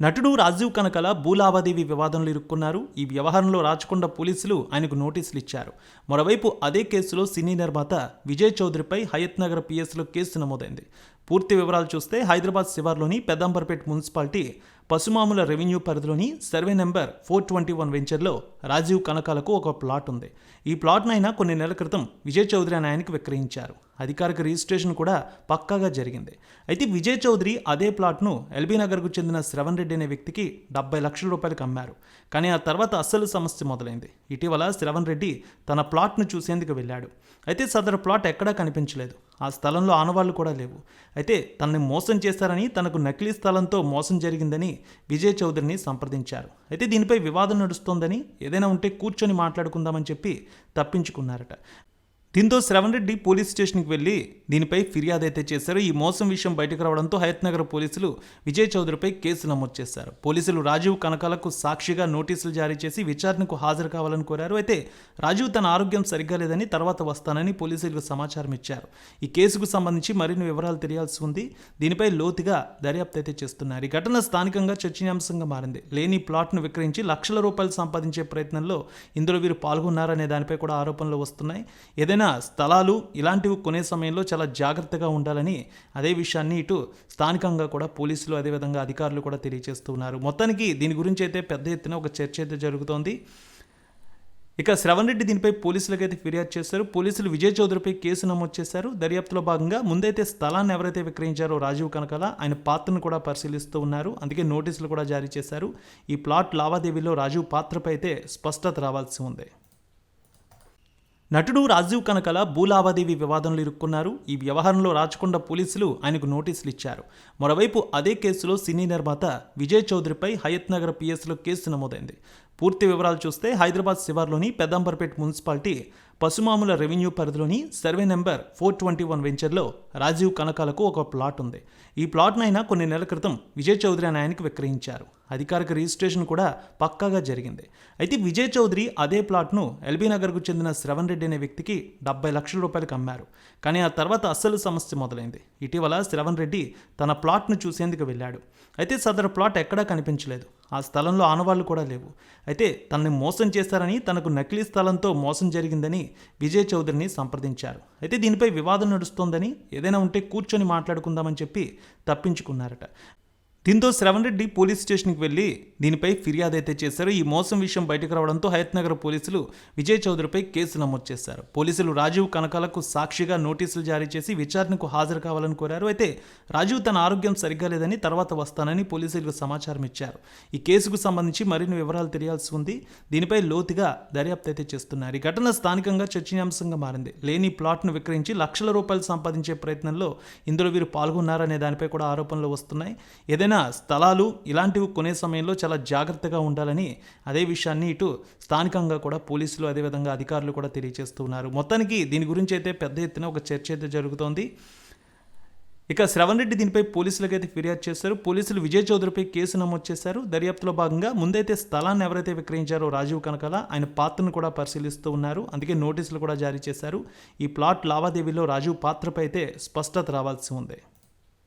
నటుడు రాజీవ్ కనకల భూలావాదేవీ వివాదంలో ఇరుక్కున్నారు. ఈ వ్యవహారంలో రాచకొండ పోలీసులు ఆయనకు నోటీసులు ఇచ్చారు. మరోవైపు అదే కేసులో సినీ నిర్మాత విజయ్ చౌదరిపై హయత్ నగర్ పిఎస్లో కేసు నమోదైంది. పూర్తి వివరాలు చూస్తే హైదరాబాద్ శివార్లోని పెద్దంబర్పేట్ మున్సిపాలిటీ పశుమాముల రెవెన్యూ పరిధిలోని survey number four twenty one వెంచర్లో రాజీవ్ కనకాలకు ఒక ప్లాట్ ఉంది. ఈ ప్లాట్నైనా కొన్ని నెలల క్రితం విజయ్ చౌదరి అనే ఆయనకు విక్రయించారు. అధికారిక రిజిస్ట్రేషన్ కూడా పక్కాగా జరిగింది. అయితే విజయ్ చౌదరి అదే ప్లాట్ను ఎల్బీ నగర్కు చెందిన శ్రవణ్ రెడ్డి అనే వ్యక్తికి డెబ్బై లక్షల రూపాయలకు అమ్మారు. కానీ ఆ తర్వాత అస్సలు సమస్య మొదలైంది. ఇటీవల శ్రవణ్ రెడ్డి తన ప్లాట్ను చూసేందుకు వెళ్ళాడు. అయితే సదరు ప్లాట్ ఎక్కడా కనిపించలేదు. ఆ స్థలంలో ఆనవాళ్ళు కూడా లేవు. అయితే తనని మోసం చేశారని తనకు నకిలీ స్థలంతో మోసం జరిగిందని విజయ్ చౌదరిని సంప్రదించారు. అయితే దీనిపై వివాదం నడుస్తోందని ఏదైనా ఉంటే కూర్చొని మాట్లాడుకుందామని చెప్పి తప్పించుకున్నారట. దీంతో శ్రవణ్ రెడ్డి పోలీస్ స్టేషన్కి వెళ్ళి దీనిపై ఫిర్యాదు అయితే చేశారు ఈ మోసం విషయం బయటకు రావడంతో హయత్నగర్ పోలీసులు విజయ్ చౌదరిపై కేసు నమోదు చేశారు. పోలీసులు రాజీవ్ కనకాలకు సాక్షిగా నోటీసులు జారీ చేసి విచారణకు హాజరు కావాలని కోరారు. అయితే రాజీవ్ తన ఆరోగ్యం సరిగ్గా లేదని తర్వాత వస్తానని పోలీసులకు సమాచారం ఇచ్చారు. ఈ కేసుకు సంబంధించి మరిన్ని వివరాలు తెలియాల్సి ఉంది. దీనిపై లోతుగా దర్యాప్తు అయితే చేస్తున్నారు. ఈ ఘటన స్థానికంగా చర్చనీయాంశంగా మారింది. లేని ప్లాట్ను విక్రయించి లక్షల రూపాయలు సంపాదించే ప్రయత్నంలో ఇందులో వీరు పాల్గొన్నారనే దానిపై కూడా ఆరోపణలు వస్తున్నాయి. ఏదైనా స్థలాలు ఇలాంటివి కొనే సమయంలో చాలా జాగ్రత్తగా ఉండాలని అదే విషయాన్ని ఇటు స్థానికంగా కూడా పోలీసులు అదేవిధంగా అధికారులు కూడా తెలియజేస్తున్నారు మొత్తానికి దీని గురించి అయితే పెద్ద ఎత్తున ఒక చర్చ అయితే జరుగుతోంది. ఇక శ్రవణ్ రెడ్డి దీనిపై పోలీసులకు అయితే ఫిర్యాదు చేశారు. పోలీసులు విజయ్ చౌదరిపై కేసు నమోదు చేశారు. దర్యాప్తులో భాగంగా ముందైతే స్థలాన్ని ఎవరైతే విక్రయించారో రాజీవ్ కనకల ఆయన పాత్రను కూడా పరిశీలిస్తూ ఉన్నారు. అందుకే నోటీసులు కూడా జారీ చేశారు. ఈ ప్లాట్ లావాదేవీలో రాజీవ్ పాత్రపై అయితే స్పష్టత రావాల్సి ఉంది. నటుడు రాజీవ్ కనకల భూలావాదేవీ వివాదంలో ఇరుక్కున్నారు. ఈ వ్యవహారంలో రాచకొండ పోలీసులు ఆయనకు నోటీసులు ఇచ్చారు. మరోవైపు అదే కేసులో సినీ నిర్మాత విజయ్ చౌదరిపై హయత్ నగర్ పిఎస్లో కేసు నమోదైంది. పూర్తి వివరాలు చూస్తే హైదరాబాద్ శివార్లోని పెద్దంబర్పేట్ మున్సిపాలిటీ పశుమాముల రెవెన్యూ పరిధిలోని survey number four twenty one వెంచర్లో రాజీవ్ కనకాలకు ఒక ప్లాట్ ఉంది. ఈ ప్లాట్నైనా కొన్ని నెలల క్రితం విజయ్ చౌదరి అనే ఆయనకు విక్రయించారు. అధికారిక రిజిస్ట్రేషన్ కూడా పక్కాగా జరిగింది. అయితే విజయ్ చౌదరి అదే ప్లాట్ను ఎల్బీ నగర్కు చెందిన శ్రవణ్ రెడ్డి అనే వ్యక్తికి డెబ్బై లక్షల రూపాయలకు అమ్మారు. కానీ ఆ తర్వాత అస్సలు సమస్య మొదలైంది. ఇటీవల శ్రవణ్ రెడ్డి తన ప్లాట్ను చూసేందుకు వెళ్ళాడు. అయితే సదరు ప్లాట్ ఎక్కడా కనిపించలేదు. ఆ స్థలంలో ఆనవాళ్ళు కూడా లేవు. అయితే తనని మోసం చేశారని తనకు నకిలీ స్థలంతో మోసం జరిగిందని విజయ్ చౌదరిని సంప్రదించారు. అయితే దీనిపై వివాదం నడుస్తోందని ఏదైనా ఉంటే కూర్చొని మాట్లాడుకుందామని చెప్పి తప్పించుకున్నారట. దీంతో శ్రవణ్ రెడ్డి పోలీస్ స్టేషన్కి వెళ్ళి దీనిపై ఫిర్యాదు అయితే చేశారు ఈ మోసం విషయం బయటకు రావడంతో హయత్నగర్ పోలీసులు విజయ్ చౌదరిపై కేసు నమోదు చేశారు. పోలీసులు రాజీవ్ కనకాలకు సాక్షిగా నోటీసులు జారీ చేసి విచారణకు హాజరు కావాలని కోరారు. అయితే రాజీవ్ తన ఆరోగ్యం సరిగ్గా లేదని తర్వాత వస్తానని పోలీసులకు సమాచారం ఇచ్చారు. ఈ కేసుకు సంబంధించి మరిన్ని వివరాలు తెలియాల్సి ఉంది. దీనిపై లోతుగా దర్యాప్తు అయితే చేస్తున్నారు. ఈ ఘటన స్థానికంగా చర్చనీయాంశంగా మారింది. లేని ప్లాట్ను విక్రయించి లక్షల రూపాయలు సంపాదించే ప్రయత్నంలో ఇందులో వీరు పాల్గొన్నారనే దానిపై కూడా ఆరోపణలు వస్తున్నాయి. ఏదైనా స్థలాలు ఇలాంటివి కొనే సమయంలో చాలా జాగ్రత్తగా ఉండాలని అదే విషయాన్ని ఇటు స్థానికంగా కూడా పోలీసులు అదేవిధంగా అధికారులు కూడా తెలియజేస్తున్నారు. మొత్తానికి దీని గురించి అయితే పెద్ద ఎత్తున ఒక చర్చ అయితే జరుగుతోంది. ఇక శ్రవణ్ రెడ్డి దీనిపై పోలీసులకైతే అయితే ఫిర్యాదు చేశారు. పోలీసులు విజయ్ చౌదరిపై కేసు నమోదు చేశారు. దర్యాప్తులో భాగంగా ముందైతే స్థలాన్ని ఎవరైతే విక్రయించారో రాజీవ్ కనకల ఆయన పాత్రను కూడా పరిశీలిస్తూ ఉన్నారు. అందుకే నోటీసులు కూడా జారీ చేశారు. ఈ ప్లాట్ లావాదేవీలో రాజీవ్ పాత్రపై అయితే స్పష్టత రావాల్సి ఉంది.